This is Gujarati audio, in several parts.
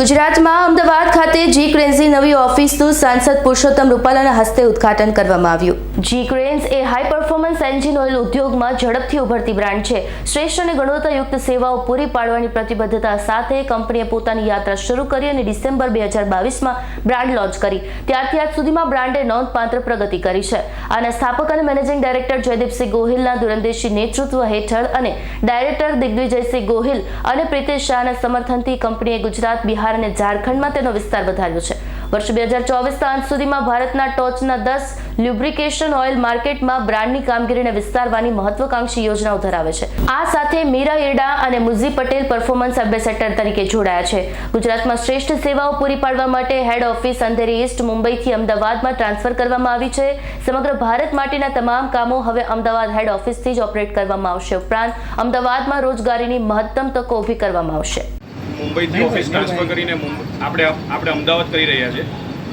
ગુજરાતમાં અમદાવાદ ખાતે જી ક્રેન્સની નવી ઓફિસનું સાંસદ પુરુષોત્તમ રૂપાલાના હસ્તે ઉદ્ઘાટન કરવામાં આવ્યું. જી ક્રેન્સ એ હાઈ પરફોર્મન્સ એન્જિન ઓઇલ ઉદ્યોગમાં ઝડપથી ઉભરતી બ્રાન્ડ છે. શ્રેષ્ઠ અને ગુણવત્તાયુક્ત સેવાઓ પૂરી પાડવાની પ્રતિબદ્ધતા સાથે કંપનીએ પોતાની યાત્રા શરૂ કરી અને ડિસેમ્બર બે હજાર બાવીસમાં બ્રાન્ડ લોન્ચ કરી. ત્યારથી આજ સુધીમાં બ્રાન્ડે નોંધપાત્ર પ્રગતિ કરી છે. આના સ્થાપક અને મેનેજિંગ ડાયરેક્ટર જયદીપસિંહ ગોહિલના દૂરંદેશી નેતૃત્વ હેઠળ અને ડાયરેક્ટર દિગ્વિજયસિંહ ગોહિલ અને પ્રીતેશ શાહના સમર્થનથી કંપનીએ ગુજરાત બિહાર અને ઝારખંડમાં તેનો વિસ્તાર વધાર્યો છે. વર્ષ બે હજાર ચોવીસના અંત સુધીમાં ભારતના ટોચના દસ લ્યુબ્રિકેશન ઓઇલ માર્કેટમાં બ્રાન્ડની કામગીરીને વિસ્તારવાની મહત્વકાંક્ષી યોજનાઓ ધરાવે છે. આ સાથે મીરા એડા અને મુઝી પટેલ પરફોર્મન્સ એમ્બેસેડર તરીકે જોડાયા છે. ગુજરાતમાં શ્રેષ્ઠ સેવાઓ પૂરી પાડવા માટે હેડ ઓફિસ અંધેરી ઈસ્ટ મુંબઈથી અમદાવાદમાં ટ્રાન્સફર કરવામાં આવી છે. સમગ્ર ભારત માટેના તમામ કામો હવે અમદાવાદ હેડ ઓફિસથી જ ઓપરેટ કરવામાં આવશે. ઉપરાંત અમદાવાદમાં રોજગારીની મહત્તમ તકો ઊભી કરવામાં આવશે. મુંબઈથી ઓફિસ ટ્રાન્સફર કરીને આપણે આપણે અમદાવાદ કરી રહ્યા છે.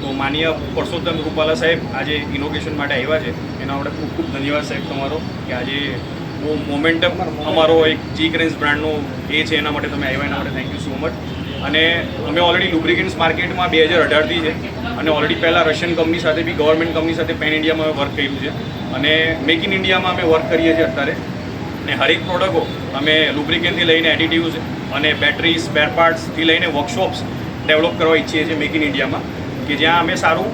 તો માનીય પરસોત્તમ રૂપાલા સાહેબ આજે ઇનોગ્રેશન માટે આવ્યા છે. એના માટે ખૂબ ખૂબ ધન્યવાદ સાહેબ તમારો કે આજે બહુ મોમેન્ટમ અમારો એક જી ક્રેન્સ બ્રાન્ડનો એ છે એના માટે તમે આવ્યા એના માટે થેન્ક યુ સો મચ અને અમે ઓલરેડી લુબ્રિકેન્ટ્સ માર્કેટમાં બે હજાર અઢારથી છે. અને ઓલરેડી પહેલાં રશિયન કંપની સાથે બી ગવર્મેન્ટ કંપની સાથે પેન ઇન્ડિયામાં અમે વર્ક કર્યું છે. અને મેક ઇન ઇન્ડિયામાં અમે વર્ક કરીએ છીએ અત્યારે. અને હરેક પ્રોડક્ટો અમે લુબ્રિકેન્ટથી લઈને એડિટિવ્સ અને બેટરી સ્પેર પાર્ટ્સથી લઈને વર્કશોપ્સ ડેવલપ કરવા ઈચ્છીએ છીએ મેક ઇન ઇન્ડિયામાં કે જ્યાં અમે સારું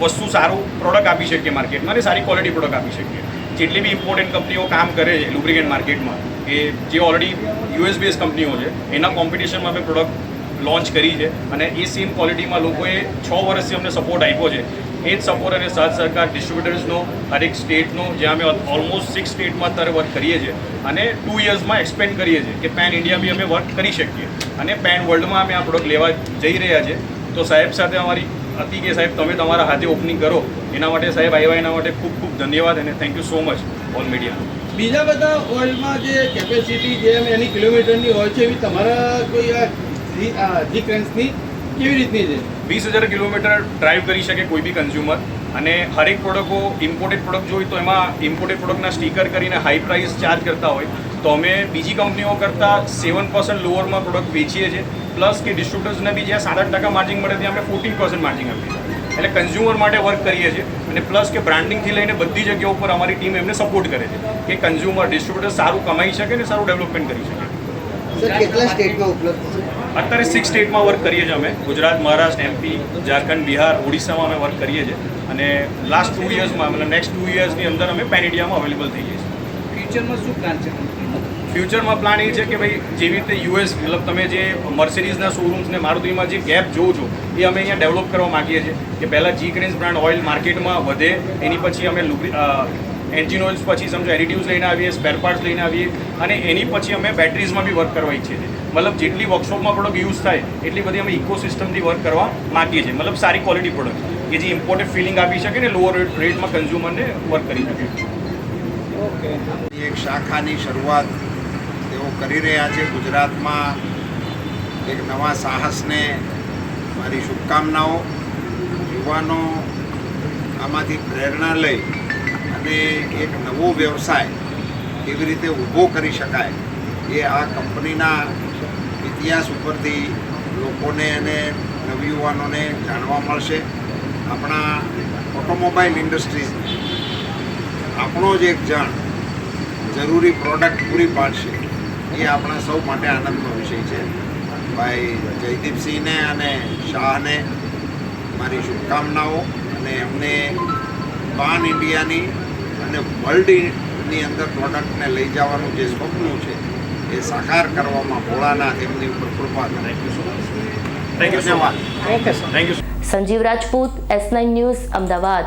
વસ્તુ, સારું પ્રોડક્ટ આપી શકીએ માર્કેટમાં અને સારી ક્વોલિટી પ્રોડક્ટ આપી શકીએ. જેટલી બી ઇમ્પોર્ટન્ટ કંપનીઓ કામ કરે છે લુબ્રિકેન્ટ માર્કેટમાં કે જે ઓલરેડી યુએસ બેઝ કંપનીઓ છે, એના કોમ્પિટિશનમાં અમે પ્રોડક્ટ લોન્ચ કરી છે અને એ સેમ ક્વોલિટીમાં લોકોએ છ વર્ષથી અમને સપોર્ટ આપ્યો છે. એ જ સપોર્ટ અને સાથ સરકાર ડિસ્ટ્રીબ્યુટર્સનો હરેક સ્ટેટનો જ્યાં અમે ઓલમોસ્ટ સિક્સ સ્ટેટમાં અત્યારે વર્ક કરીએ છીએ. અને ટુ યર્સમાં એક્સપેન્ડ કરીએ છીએ કે પેન ઇન્ડિયા બી અમે વર્ક કરી શકીએ. અને પેન વર્લ્ડમાં અમે આ પ્રોડક્ટ લેવા જઈ રહ્યા છે તો સાહેબ સાથે અમારી હતી કે સાહેબ, તમે તમારા હાથે ઓપનિંગ કરો. એના માટે સાહેબ આવ્યા, એના માટે ખૂબ ખૂબ ધન્યવાદ અને thank you so much all media બીજા બધા ઓઇલમાં જે કેપેસિટી જેમ એની કિલોમીટરની હોય છે એવી તમારા કોઈ જી- આ જી ક્રેન્સની કેવી રીતની છે? વીસ હજાર કિલોમીટર ડ્રાઈવ કરી શકે કોઈ બી કન્ઝ્યુમર અને હરેક પ્રોડક્ટો ઇમ્પોર્ટેડ પ્રોડક્ટ જોઈએ તો એમાં ઇમ્પોર્ટેડ પ્રોડક્ટના સ્ટીકર કરીને હાઈ પ્રાઇસ ચાર્જ કરતા હોય. તો અમે બીજી કંપનીઓ કરતાં સેવન પર્સન્ટ લોઅરમાં પ્રોડક્ટ વેચીએ છીએ. પ્લસ કે ડિસ્ટ્રીબ્યુટર્સને બી જ્યાં સાત આઠ ટકા માર્જિન મળે ત્યાં અમે ફોર્ટીન પર્સન્ટ માર્જિન આપીએ એટલે કન્ઝ્યુમર માટે વર્ક કરીએ છીએ. અને પ્લસ કે બ્રાન્ડિંગથી લઈને બધી જગ્યાઓ ઉપર અમારી ટીમ એમને સપોર્ટ કરે છે. કે કન્ઝ્યુમર ડિસ્ટ્રીબ્યુટર સારું કમાઈ શકે અને સારું ડેવલપમેન્ટ કરી શકે. સર કેટલા સ્ટેટમાં ઉપલબ્ધ છે? અત્યારે સિક્સ સ્ટેટમાં વર્ક કરીએ છીએ અમે. ગુજરાત મહારાષ્ટ્ર એમપી ઝારખંડ બિહાર ઓડિશામાં અમે વર્ક કરીએ છીએ. અને લાસ્ટ ટુ યર્સમાં મતલબ નેક્સ્ટ ટુ યર્સની અંદર અમે પેન ઇન્ડિયામાં અવેલેબલ થઈ જઈએ છીએ ફ્યુચરમાં શું પ્લાન છે? ફ્યુચરમાં પ્લાન એ છે કે ભાઈ જેવી રીતે યુએસ, મતલબ તમે જે મર્સિડીઝના શોરૂમ્સ ને મારુતિમાં જે ગેપ જોવો છો, એ અમે અહીંયા ડેવલપ કરવા માગીએ છીએ કે પહેલાં જી ક્રેન્સ બ્રાન્ડ ઓઇલ માર્કેટમાં વધે, એની પછી અમે એન્જિન ઓઇલ્સ પછી સમજો એડિટિવ્સ લઈને આવીએ સ્પેર પાર્ટ્સ લઈને આવીએ, અને એની પછી અમે બેટરીઝમાં બી વર્ક કરવા ઈચ્છીએ છીએ. મતલબ જેટલી વર્કશોપમાં પ્રોડક્ટ યુઝ થાય, એટલી બધી અમે ઇકોસિસ્ટમથી વર્ક કરવા માગીએ છીએ. મતલબ સારી ક્વોલિટી પ્રોડક્ટ કે જે ઇમ્પોર્ટેડ ફિલિંગ આપી શકે ને લોઅર રેટમાં કન્ઝ્યુમરને વર્ક કરી શકે. ઓકે એક શાખાની શરૂઆત કરી રહ્યા છે ગુજરાતમાં એક નવા સાહસને મારી શુભકામનાઓ. યુવાનો આમાંથી પ્રેરણા લઈ અને એક નવો વ્યવસાય કેવી રીતે ઊભો કરી શકાય એ આ કંપનીના ઇતિહાસ ઉપરથી લોકોને અને નવયુવાનોને જાણવા મળશે. આપણા ઓટોમોબાઈલ ઇન્ડસ્ટ્રીઝ આપણો જ એક જણ જરૂરી પ્રોડક્ટ પૂરી પાડશે. એ આપણા સૌ માટે આનંદનો વિષય છે. ભાઈ જયદીપસિંહને અને શાહને મારી શુભકામનાઓ અને એમને પાન ઇન્ડિયાની અને વર્લ્ડની અંદર પ્રોડક્ટને લઈ જવાનું જે સ્વપ્ન છે એ સાકાર કરવામાં ભોળાનાથ એમની ઉપર કૃપા કરે thank you so much thank you Sanjeev Rajput S nine news Ahmedabad.